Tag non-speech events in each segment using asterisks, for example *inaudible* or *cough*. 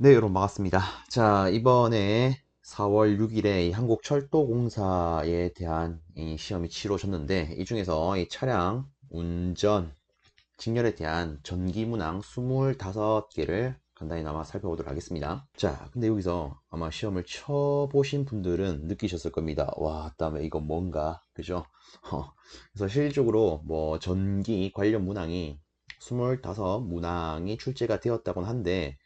네, 여러분 반갑습니다. 자, 이번에 4월 6일에 한국철도공사에 대한 이 시험이 치러졌는데 이 중에서 이 차량 운전 직렬에 대한 전기문항 25개를 간단히 나마 살펴보도록 하겠습니다. 자, 근데 여기서 아마 시험을 쳐보신 분들은 느끼셨을 겁니다. 와, 다음에 이거 뭔가, 그죠? *laughs* 어, 그래서 실질적으로 뭐 전기 관련 문항이 25 문항이 출제가 되었다곤 한데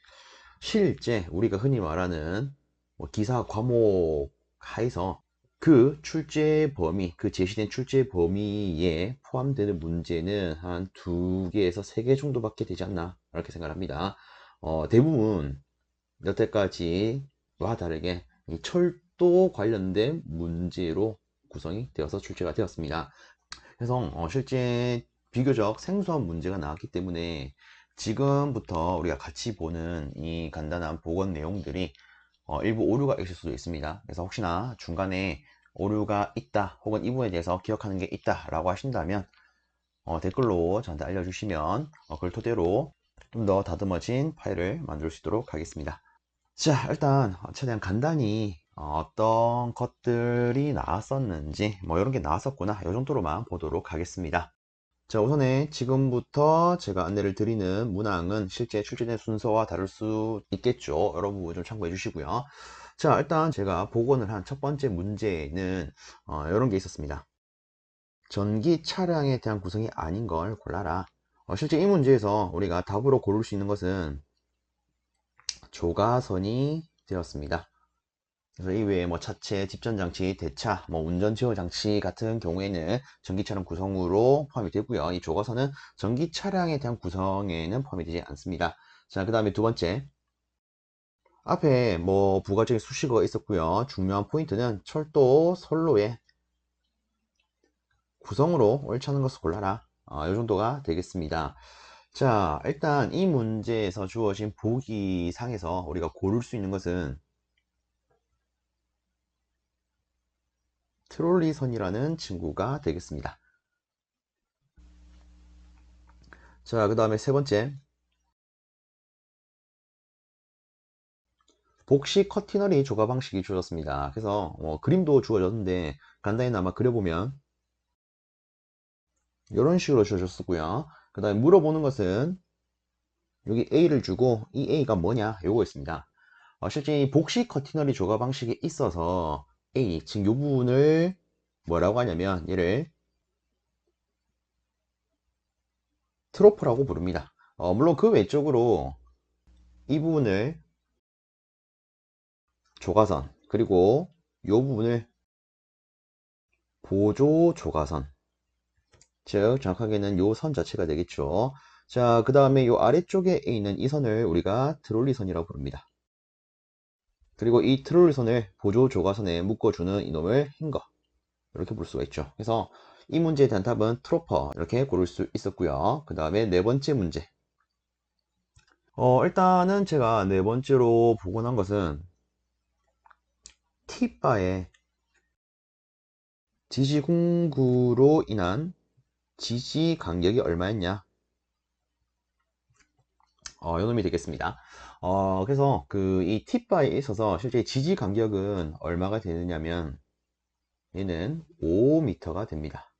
실제 우리가 흔히 말하는 뭐 기사 과목 하에서 그 출제 범위, 그 제시된 출제 범위에 포함되는 문제는 한 두 개에서 세 개 정도밖에 되지 않나 이렇게 생각합니다. 어, 대부분 여태까지와 다르게 이 철도 관련된 문제로 구성이 되어서 출제가 되었습니다. 그래서 어, 실제 비교적 생소한 문제가 나왔기 때문에 지금부터 우리가 같이 보는 이 간단한 복원 내용들이 어, 일부 오류가 있을 수도 있습니다. 그래서 혹시나 중간에 오류가 있다 혹은 이 부분에 대해서 기억하는 게 있다 라고 하신다면 어, 댓글로 저한테 알려주시면 어, 그걸 토대로 좀 더 다듬어진 파일을 만들 수 있도록 하겠습니다. 자 일단 최대한 간단히 어, 어떤 것들이 나왔었는지 뭐 이런 게 나왔었구나 이 정도로만 보도록 하겠습니다. 자 우선에 지금부터 제가 안내를 드리는 문항은 실제 출제된 순서와 다를 수 있겠죠. 여러 부분 좀 참고해 주시고요. 자 일단 제가 복원을 한 첫 번째 문제는 어, 이런 게 있었습니다. 전기 차량에 대한 구성이 아닌 걸 골라라. 어, 실제 이 문제에서 우리가 답으로 고를 수 있는 것은 조가선이 되었습니다 그래서 이외에 뭐 차체, 집전 장치, 대차, 뭐 운전 제어 장치 같은 경우에는 전기차량 구성으로 포함이 되고요. 이 조거선은 전기 차량에 대한 구성에는 포함이 되지 않습니다. 자, 그 다음에 두 번째. 앞에 뭐 부가적인 수식어가 있었고요. 중요한 포인트는 철도 선로의 구성으로 않은 것을 골라라. 어, 이 정도가 되겠습니다. 자, 일단 이 문제에서 주어진 보기상에서 우리가 고를 수 있는 것은 트롤리선이라는 친구가 되겠습니다. 자, 그 다음에 세 번째. 복식 커티너리 조각 방식이 주어졌습니다. 그래서 어, 그림도 주어졌는데 간단히나마 그려보면 이런 식으로 주어졌었고요. 그 다음에 물어보는 것은 여기 A를 주고 이 A가 뭐냐 요거 있습니다. 어, 실제 이 복식 커티너리 조각 방식에 있어서 A 지금 이 부분을 뭐라고 하냐면 얘를 트로프라고 부릅니다. 어, 물론 그 외적으로 이 부분을 조가선 그리고 이 부분을 보조 조가선 즉 정확하게는 이선 자체가 되겠죠. 자, 그 다음에 이 아래쪽에 있는 이 선을 우리가 트롤리선이라고 부릅니다. 그리고 이 트롤선을 보조 조가선에 묶어주는 이놈을 흰거 이렇게 볼 수가 있죠. 그래서 이 문제에 대한 답은 트로퍼 이렇게 고를 수 있었고요. 그 다음에 네 번째 문제. 어, 일단은 제가 네 번째로 복원한 것은 T바의 지지 공구로 인한 지지 간격이 얼마였냐? 어, 이놈이 되겠습니다. 어, 그래서 그 이 팁바에 있어서 실제 지지 간격은 얼마가 되느냐면 얘는 5m가 됩니다.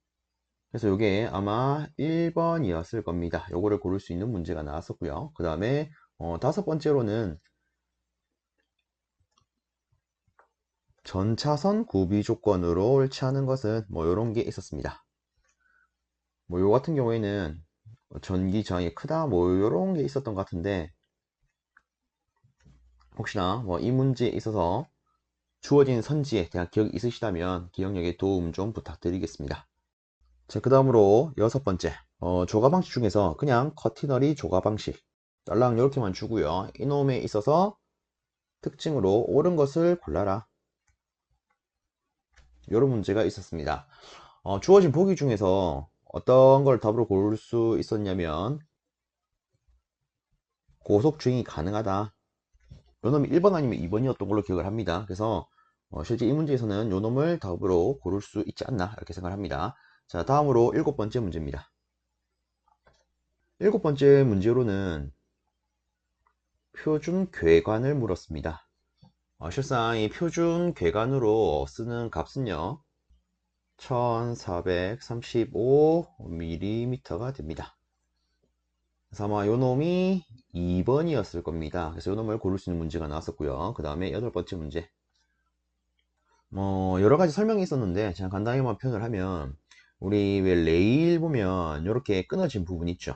그래서 이게 아마 1번이었을 겁니다. 요거를 고를 수 있는 문제가 나왔었고요. 그 다음에 어, 다섯 번째로는 전차선 구비 조건으로 옳지 않은 것은 뭐 이런 게 있었습니다. 뭐 요 같은 경우에는 전기 저항이 크다 뭐 이런 게 있었던 것 같은데 혹시나 뭐 이 문제에 있어서 주어진 선지에 대한 기억이 있으시다면 기억력에 도움 좀 부탁드리겠습니다. 자, 그 다음으로 여섯 번째 어, 조가 방식 중에서 그냥 커티너리 조가 방식 딸랑 이렇게만 주고요. 이놈에 있어서 특징으로 옳은 것을 골라라. 이런 문제가 있었습니다. 어, 주어진 보기 중에서 어떤 걸 답으로 고를 수 있었냐면 고속 주행이 가능하다. 요 놈이 1번 아니면 2번이었던 걸로 기억을 합니다. 그래서 어, 실제 이 문제에서는 요 놈을 답으로 고를 수 있지 않나 이렇게 생각을 합니다. 자 다음으로 일곱 번째 문제입니다. 일곱 번째 문제로는 표준 괴관을 물었습니다. 어, 실상 이 표준 괴관으로 쓰는 값은요 1435mm가 됩니다. 그래서 아마 요 놈이 2번이었을 겁니다. 그래서 요 놈을 고를 수 있는 문제가 나왔었고요. 그 다음에 여덟 번째 문제. 뭐 여러 가지 설명이 있었는데 제가 간단히만 표현을 하면 우리 왜 레일 보면 이렇게 끊어진 부분 있죠.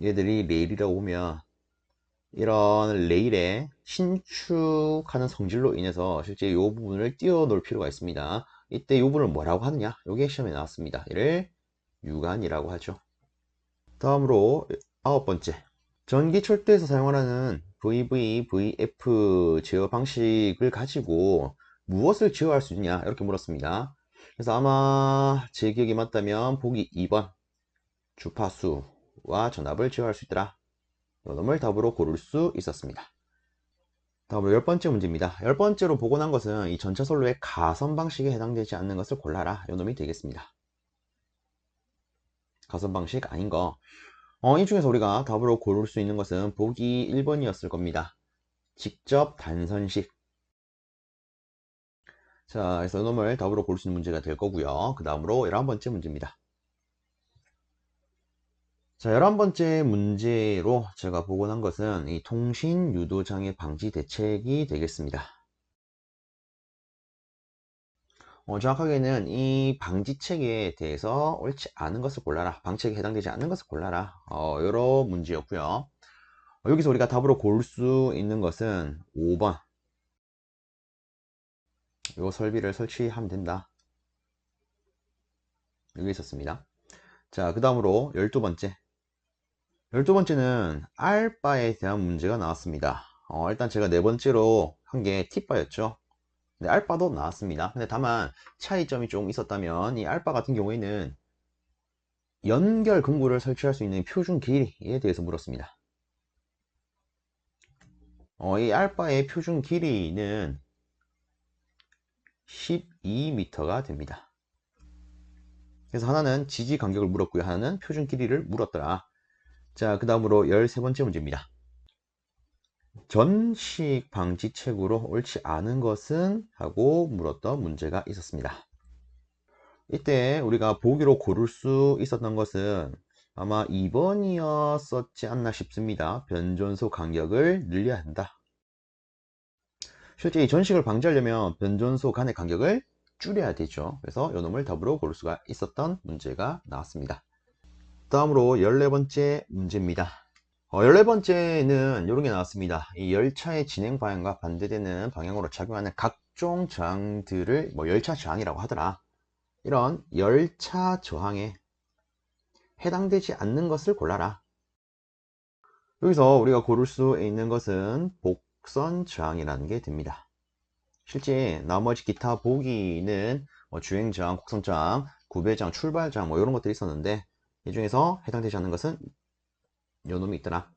얘들이 레일이라고 보면 이런 레일에 신축하는 성질로 인해서 실제 이 부분을 띄워놓을 필요가 있습니다. 이때 이 부분을 뭐라고 하느냐? 이게 시험에 나왔습니다. 이를 유관이라고 하죠. 다음으로 아홉 번째 전기 철도에서 사용하는 VV, VF 제어 방식을 가지고 무엇을 제어할 수 있냐 이렇게 물었습니다. 그래서 아마 제 기억이 맞다면 보기 2번 주파수와 전압을 제어할 수 있더라. 이 놈을 답으로 고를 수 있었습니다. 다음으로 열 번째 문제입니다. 열 번째로 난 것은 이 전차 선로의 가선 방식에 해당되지 않는 것을 골라라. 이 놈이 되겠습니다. 가선 방식 아닌 거. 어, 이 중에서 우리가 답으로 고를 수 있는 것은 보기 1번이었을 겁니다. 직접 단선식. 자, 그래서 이 놈을 답으로 고를 수 있는 문제가 될 거고요. 그 다음으로 11번째 문제입니다. 자, 11번째 문제로 제가 보고 난 것은 이 통신 유도장애 방지 대책이 되겠습니다. 어, 정확하게는 이 방지책에 대해서 옳지 않은 것을 골라라. 방책에 해당되지 않는 것을 골라라. 어, 이런 문제였고요. 어, 여기서 우리가 답으로 고를 수 있는 것은 5번. 요 설비를 설치하면 된다. 여기 있었습니다. 자, 그 다음으로 12번째. 열두 번째는 알바에 대한 문제가 나왔습니다. 어, 일단 제가 네 번째로 한게 티바였죠. 네, 알바도 나왔습니다. 근데 다만 차이점이 좀 있었다면 이 알바 같은 경우에는 연결 금구를 설치할 수 있는 표준 길이에 대해서 물었습니다. 어, 이 알바의 표준 길이는 12m가 됩니다. 그래서 하나는 지지 간격을 물었고요. 하나는 표준 길이를 물었더라. 자, 그 다음으로 13번째 문제입니다. 전식 방지책으로 옳지 않은 것은? 하고 물었던 문제가 있었습니다. 이때 우리가 보기로 고를 수 있었던 것은 아마 2번이었었지 않나 싶습니다. 변전소 간격을 늘려야 한다. 실제 이 전식을 방지하려면 변전소 간의 간격을 줄여야 되죠. 그래서 이 놈을 답으로 고를 수가 있었던 문제가 나왔습니다. 다음으로 14번째 문제입니다. 어, 14번째는 이런 게 나왔습니다. 이 열차의 진행 방향과 반대되는 방향으로 작용하는 각종 저항들을 뭐 열차 저항이라고 하더라. 이런 열차 저항에 해당되지 않는 것을 골라라. 여기서 우리가 고를 수 있는 것은 복선 저항이라는 게 됩니다. 실제 나머지 기타 보기는 뭐 주행 저항, 곡선 저항, 구배 저항, 출발 저항 뭐 이런 것들이 있었는데 이 중에서 해당되지 않는 것은 요 놈이 있더라.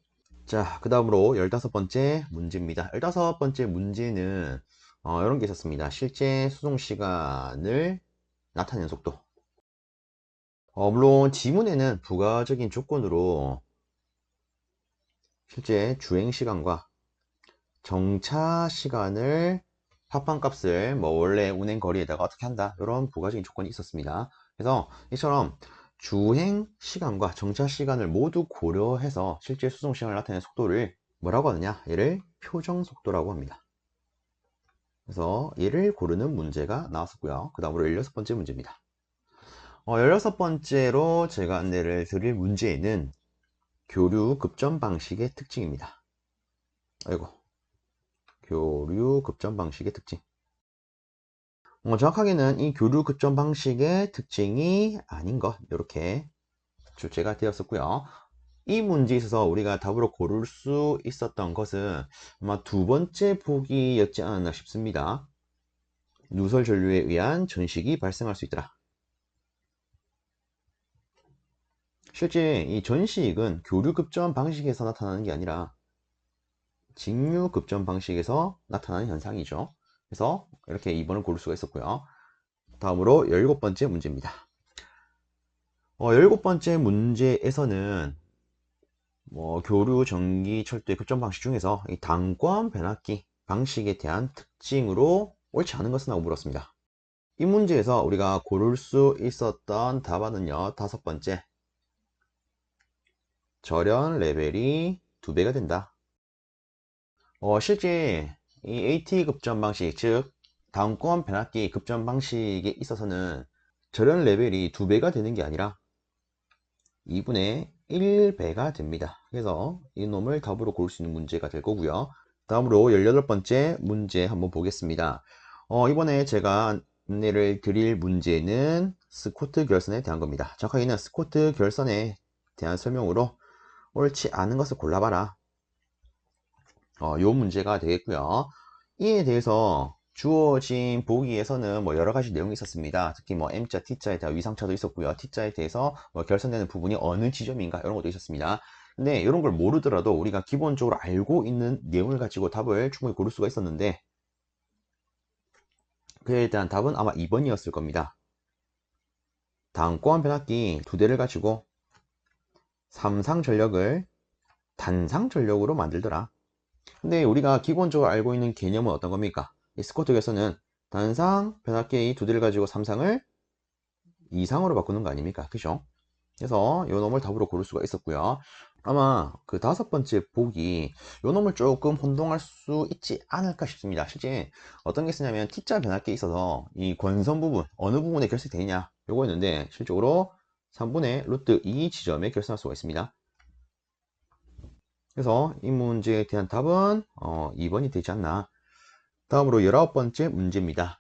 자, 그 다음으로 15번째 문제입니다. 15번째 문제는 어, 이런 게 있었습니다. 실제 수송 시간을 나타내는 속도. 어, 물론 지문에는 부가적인 조건으로 실제 주행 시간과 정차 시간을 합판값을 뭐 원래 운행 거리에다가 어떻게 한다 이런 부가적인 조건이 있었습니다. 그래서 이처럼 주행 시간과 정차 시간을 모두 고려해서 실제 수송 시간을 나타내는 속도를 뭐라고 하느냐? 얘를 표정 속도라고 합니다. 그래서 얘를 고르는 문제가 나왔었고요. 그 다음으로 16번째 문제입니다. 어, 16번째로 제가 안내를 드릴 문제는 교류 급전 방식의 특징입니다. 아이고. 교류 급전 방식의 특징. 어, 정확하게는 이 교류 급전 방식의 특징이 아닌 것 이렇게 출제가 되었었고요. 이 문제에 있어서 우리가 답으로 고를 수 있었던 것은 아마 두 번째 보기였지 않았나 싶습니다. 누설 전류에 의한 전식이 발생할 수 있더라. 실제 이 전식은 교류 급전 방식에서 나타나는 게 아니라 직류 급전 방식에서 나타나는 현상이죠. 그래서 이렇게 2번을 고를 수가 있었고요. 다음으로 17번째 문제입니다. 어, 17번째 문제에서는 뭐 교류, 전기, 철도의 급전 방식 중에서 이 당권 변압기 방식에 대한 특징으로 옳지 않은 것은 하고 물었습니다. 이 문제에서 우리가 고를 수 있었던 답안은요 다섯 번째 절연 레벨이 두 배가 된다. 어, 실제 이 AT 급전 방식, 즉 다음권 변압기 급전 방식에 있어서는 절연 레벨이 두 배가 되는 게 아니라 2분의 1배가 됩니다. 그래서 이 놈을 답으로 고를 수 있는 문제가 될 거고요. 다음으로 18번째 문제 한번 보겠습니다. 어, 이번에 제가 안내를 드릴 문제는 스코트 결선에 대한 겁니다. 정확하게는 스코트 결선에 대한 설명으로 옳지 않은 것을 골라봐라. 어, 요 문제가 되겠고요. 이에 대해서 주어진 보기에서는 뭐 여러 가지 내용이 있었습니다. 특히 뭐 M자, T자에 대한 위상차도 있었고요. T자에 대해서 뭐 결선되는 부분이 어느 지점인가 이런 것도 있었습니다. 근데 이런 걸 모르더라도 우리가 기본적으로 알고 있는 내용을 가지고 답을 충분히 고를 수가 있었는데 그에 대한 답은 아마 2번이었을 겁니다. 다음권 변압기 두 대를 가지고 삼상 전력을 단상 전력으로 만들더라. 근데 우리가 기본적으로 알고 있는 개념은 어떤 겁니까? 이 스코트에서는 단상 변압기 두 대를 가지고 삼상을 이상으로 바꾸는 거 아닙니까? 그죠? 그래서 요 놈을 답으로 고를 수가 있었고요. 아마 그 다섯 번째 보기 요 놈을 조금 혼동할 수 있지 않을까 싶습니다. 실제 어떤 게 있었냐면 T자 변압기에 있어서 이 권선 부분 어느 부분에 결색되냐 요거였는데 실적으로 3분의 루트 2 지점에 결선할 수가 있습니다. 그래서 이 문제에 대한 답은 어, 2번이 되지 않나. 다음으로 19번째 문제입니다.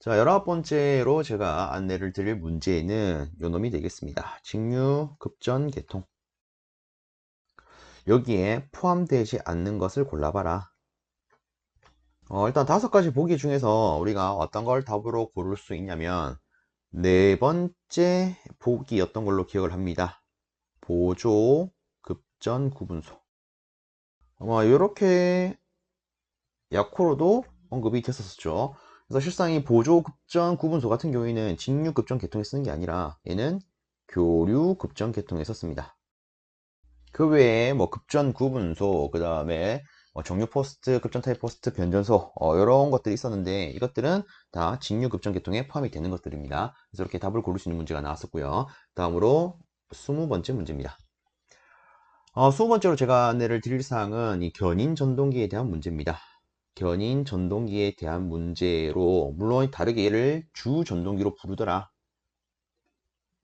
자, 19번째로 제가 안내를 드릴 문제는 요 놈이 되겠습니다. 직류 급전 계통. 여기에 포함되지 않는 것을 골라봐라. 어, 일단 다섯 가지 보기 중에서 우리가 어떤 걸 답으로 고를 수 있냐면 네 번째 보기였던 걸로 기억을 합니다. 보조 급전 구분소. 아마 이렇게 약호로도 언급이 됐었죠. 그래서 실상 이 보조 급전 구분소 같은 경우에는 직류 급전 계통에 쓰는 게 아니라 얘는 교류 급전 계통에 썼습니다. 그 외에 뭐 급전 구분소, 그 다음에 뭐 정류 포스트, 급전 타입 포스트, 변전소 어, 이런 것들이 있었는데 이것들은 다 직류 급전 계통에 포함이 되는 것들입니다. 그래서 이렇게 답을 고를 수 있는 문제가 나왔었고요. 다음으로 20번째 문제입니다. 어, 20번째로 제가 안내를 드릴 사항은 이 견인 전동기에 대한 문제입니다. 견인 전동기에 대한 문제로 물론 다르게 얘를 주 전동기로 부르더라.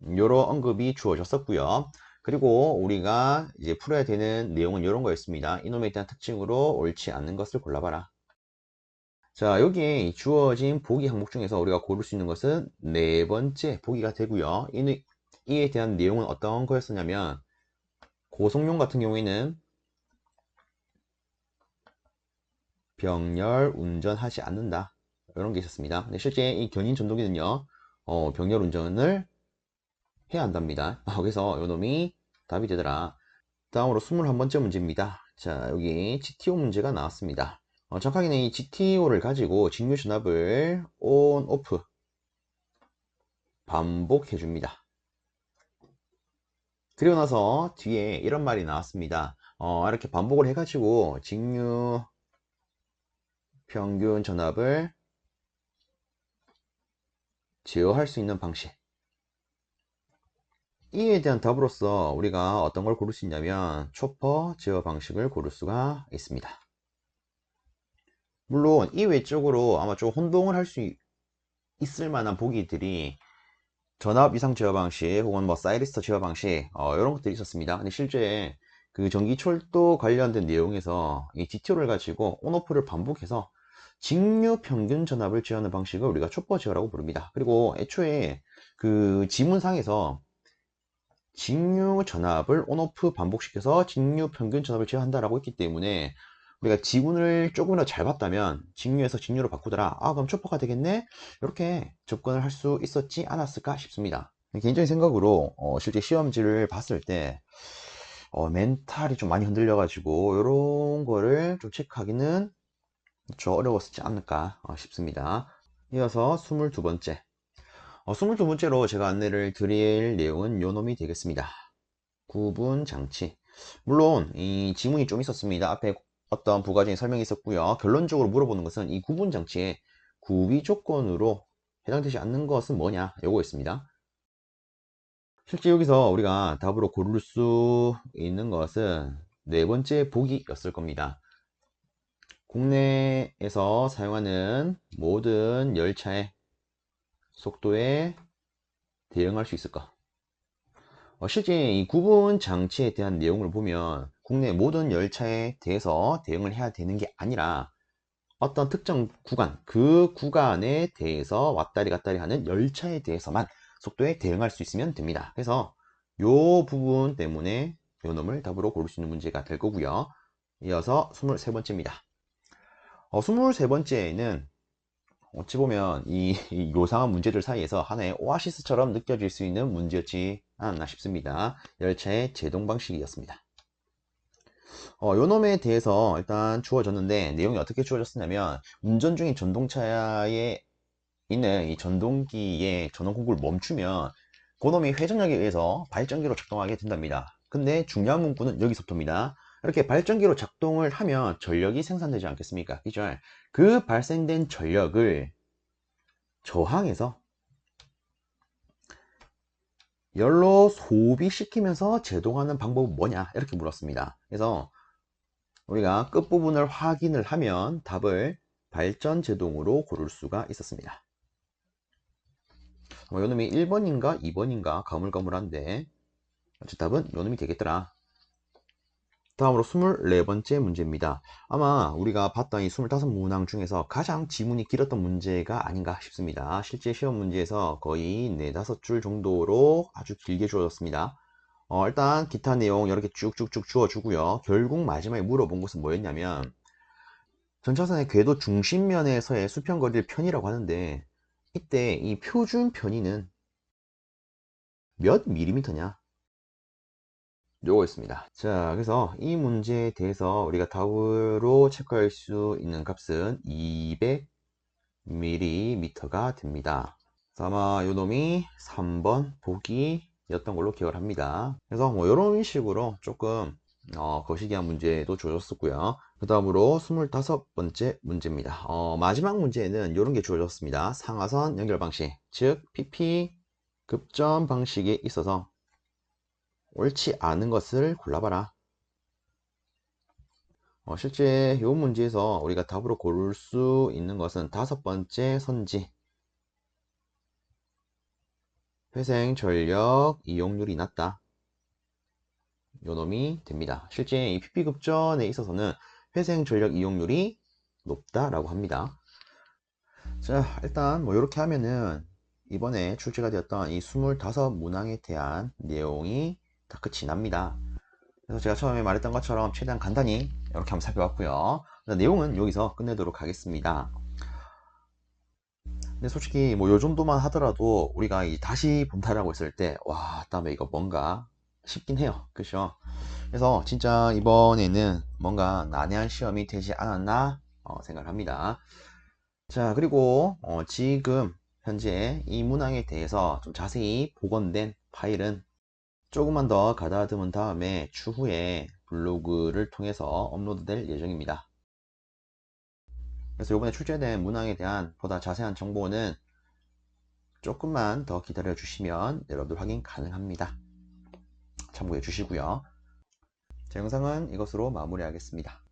이런 언급이 주어졌었고요. 그리고 우리가 이제 풀어야 되는 내용은 이런 거였습니다. 이놈에 대한 특징으로 옳지 않는 것을 골라봐라. 자, 여기에 주어진 보기 항목 중에서 우리가 고를 수 있는 것은 네 번째 보기가 되고요. 이, 이에 대한 내용은 어떤 거였었냐면 고속용 같은 경우에는 병렬 운전하지 않는다. 이런 게 있었습니다. 근데 실제 이 견인 전동기는요, 어, 병렬 운전을 해야 한답니다. 어, *laughs* 그래서 요놈이 답이 되더라. 다음으로 21번째 문제입니다. 자, 여기 GTO 문제가 나왔습니다. 어, 정확하게는 이 GTO를 가지고 직류 전압을 ON, OFF 반복해 줍니다. 그리고 나서 뒤에 이런 말이 나왔습니다. 어, 이렇게 반복을 해가지고 직류 평균 전압을 제어할 수 있는 방식 이에 대한 답으로서 우리가 어떤 걸 고를 수 있냐면 초퍼 제어 방식을 고를 수가 있습니다. 물론 이 외적으로 아마 좀 혼동을 할 수 있을 만한 보기들이 전압 이상 제어 방식 혹은 뭐 사이리스터 제어 방식 어, 이런 것들이 있었습니다. 근데 실제 그 전기 철도 관련된 내용에서 이 DTO를 가지고 온오프를 반복해서 직류 평균 전압을 제어하는 방식을 우리가 초퍼 제어라고 부릅니다. 그리고 애초에 그 지문상에서 직류 전압을 온오프 반복시켜서 직류 평균 전압을 제어한다라고 했기 때문에 우리가 지문을 조금이라도 잘 봤다면 직류에서 직류로 바꾸더라 아 그럼 초퍼가 되겠네 이렇게 접근을 할 수 있었지 않았을까 싶습니다 개인적인 생각으로 어, 실제 시험지를 봤을 때 어, 멘탈이 좀 많이 흔들려 가지고 이런 거를 좀 체크하기는 좀 어려웠지 않을까 어, 싶습니다 이어서 22번째 어, 22번째로 제가 안내를 드릴 내용은 요 놈이 되겠습니다. 구분 장치. 물론 이 지문이 좀 있었습니다. 앞에 어떤 부가적인 설명이 있었고요. 결론적으로 물어보는 것은 이 구분 장치의 구비 조건으로 해당되지 않는 것은 뭐냐? 요거였습니다. 실제 여기서 우리가 답으로 고를 수 있는 것은 네 번째 보기였을 겁니다. 국내에서 사용하는 모든 열차의 속도에 대응할 수 있을까? 어, 실제 이 구분 장치에 대한 내용을 보면 국내 모든 열차에 대해서 대응을 해야 되는 게 아니라 어떤 특정 구간, 그 구간에 대해서 왔다리 갔다리 하는 열차에 대해서만 속도에 대응할 수 있으면 됩니다. 그래서 요 부분 때문에 요 놈을 답으로 고를 수 있는 문제가 될 거고요. 이어서 23번째입니다. 어, 23번째에는 어찌 보면 이, 이 요상한 문제들 사이에서 하나의 오아시스처럼 느껴질 수 있는 문제였지 않았나 싶습니다. 열차의 제동 방식이었습니다. 어, 요 놈에 대해서 일단 주어졌는데 내용이 어떻게 주어졌냐면 운전 중인 전동차에 있는 이 전동기의 전원 공구를 멈추면 그놈이 회전력에 의해서 발전기로 작동하게 된답니다. 근데 중요한 문구는 여기서부터입니다. 이렇게 발전기로 작동을 하면 전력이 생산되지 않겠습니까? 그죠? 그 발생된 전력을 저항해서 열로 소비시키면서 제동하는 방법은 뭐냐? 이렇게 물었습니다. 그래서 우리가 끝부분을 확인을 하면 답을 발전 제동으로 고를 수가 있었습니다. 뭐 요놈이 1번인가 2번인가 가물가물한데 답은 요 놈이 되겠더라. 다음으로 24번째 문제입니다. 아마 우리가 봤던 이 25문항 중에서 가장 지문이 길었던 문제가 아닌가 싶습니다. 실제 시험 문제에서 거의 4, 5줄 정도로 아주 길게 주어졌습니다. 어, 일단 기타 내용 개 쭉쭉쭉 주어주고요. 결국 마지막에 물어본 것은 뭐였냐면 전차선의 궤도 중심면에서의 수평거리를 편이라고 하는데 이때 이 표준 편의는 몇 미리미터냐? 요거였습니다. 자, 그래서 이 문제에 대해서 우리가 답으로 체크할 수 있는 값은 200mm가 됩니다. 아마 요 놈이 3번 보기 였던 걸로 기억을 합니다. 그래서 뭐 이런 식으로 조금 어, 거시기한 문제도 주어졌었고요. 그 다음으로 25번째 문제입니다. 어, 마지막 문제에는 이런 게 주어졌습니다. 상하선 연결 방식, 즉 PP 급전 방식에 있어서 옳지 않은 것을 골라봐라. 어, 실제 이 문제에서 우리가 답으로 고를 수 있는 것은 다섯 번째 선지 회생 전력 이용률이 낮다. 요 놈이 됩니다. 실제 이 PP급전에 있어서는 회생 전력 이용률이 높다라고 합니다. 자, 일단 뭐 이렇게 하면은 이번에 출제가 되었던 이 25문항에 대한 내용이 다 끝이 납니다. 그래서 제가 처음에 말했던 것처럼 최대한 간단히 이렇게 한번 살펴봤고요. 내용은 여기서 끝내도록 하겠습니다. 근데 솔직히 뭐 요 정도만 하더라도 우리가 다시 본다라고 했을 때 와, 다음에 이거 뭔가 싶긴 해요. 그죠? 그래서 진짜 이번에는 뭔가 난해한 시험이 되지 않았나 어, 생각을 합니다. 자, 그리고 어, 지금 현재 이 문항에 대해서 좀 자세히 복원된 파일은 조금만 더 가다듬은 다음에 추후에 블로그를 통해서 업로드될 예정입니다. 그래서 이번에 출제된 문항에 대한 보다 자세한 정보는 조금만 더 기다려 주시면 여러분들 확인 가능합니다. 참고해 주시고요. 제 영상은 이것으로 마무리하겠습니다.